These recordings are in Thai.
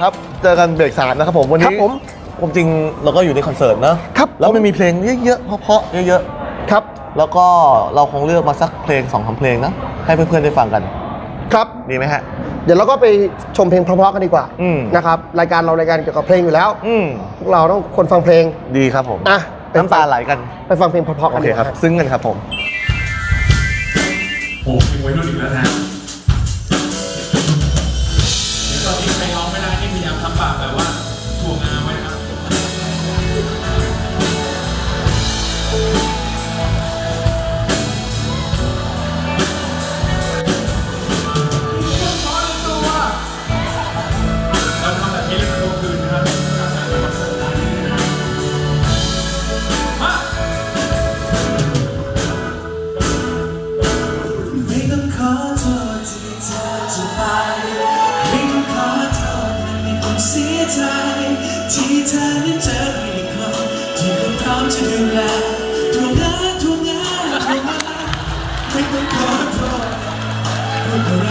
ครับ เจอกันเบรกสามนะครับผมวันครันี้บผมผมจริงเราก็อยู่ในคอนเสิร์ตนะครับแล้วมันมีเพลงเยอะๆเพราะๆเยอะครับๆแล้วก็เราคงเลือกมาสักเพลงสองสามเพลงนะให้เพื่อนๆได้ฟังกัน ครับดีไหมฮะ เดี๋ยวเราก็ไปชมเพลงเพราะๆกันดีกว่าอืม นะครับรายการเรารายการเกี่ยวกับเพลงอยู่แล้วอืมพวกเราต้องคนฟังเพลงดีครับผมอะไปน้ำตาไหลกันไปฟังเพลงเพราะๆโอกันเคดีกครับว่าซึ้งกันครับผมโอ้เพลงวัยรุ่นอีกแล้วนะ พร้อมจะดูแลทวงงานทวงงานทวไม่ต้องขอโทษพูดอะไร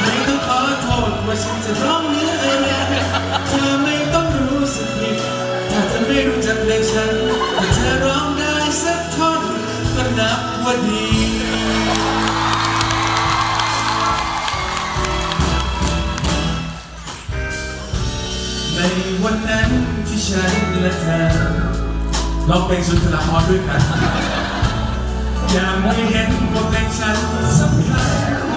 ไม่ต้องขอโทษว่าฉันจะร้องเนื้ออะไรเธอไม่ต้องรู้สึกผิดถ้าเธอไม่รู้จักเพลงฉันถ้าเธอร้องได้สักท่อนก็นับว่าดีในวันนั้นที่ฉันและเธอ เราเป็นสุนทรภรด้วยกันอย่าไม่เห็นก็เป็นฉันสำคัญ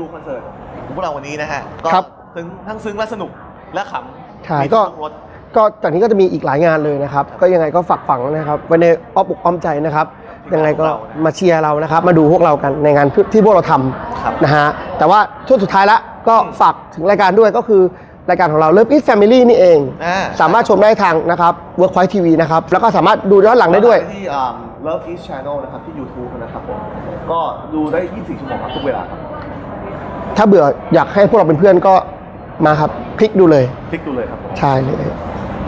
ด้ดูคอนเสิร์ตของพวกเราวันนี้นะฮะก็ครับซึ้งทั้งซึ้งและสนุกและขำใช่มีก็ ทุรสก็จากนี้ก็จะมีอีกหลายงานเลยนะครับ ก็ยังไงก็ฝากฝังนะครับไว้ในอ้อมอกอ้อมใจนะครับ ยังไงก็มาเชียร์เรานะครับ มาดูพวกเรากันในงานที่ที่พวกเราทครับำนะฮะแต่ว่าช่วงสุดท้ายละก็ฝากถึงรายการด้วยก็คือรายการของเรา Love Is Family นี่เอง อ่าสามารถชมได้ทางนะครับ Workpoint TV นะครับ แล้วก็สามารถดูย้อนหลังได้ด้วย ที่อ่า Love East Channel นะครับที่ YouTube นะครับผมก็ดูได้ 24 ชั่วโมงครับทุกเวลาครับ ถ้าเบื่ออยากให้พวกเราเป็นเพื่อนก็มาครับคลิกดูเลยคลิกดูเลยครับผมใช่เลย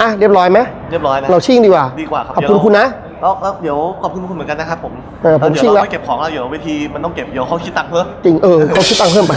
อะเรียบร้อยไหมเรียบร้อยนะ เราชิ่งดีกว่าดีกว่าครับขอบคุณเดี๋ยว คุณนะ แล้วแล้วเดี๋ยวขอบคุณคุณเหมือนกันนะครับผมเออผมแล้วชิ่เดี๋ยวงแล้วเราไม่เก็บของแล้วเดี๋ยวเวทีมันต้องเก็บเดี๋ยวเขาคิดตังค์เพิ่ม จริงเออเขาคิดตังค์เพิ่มไป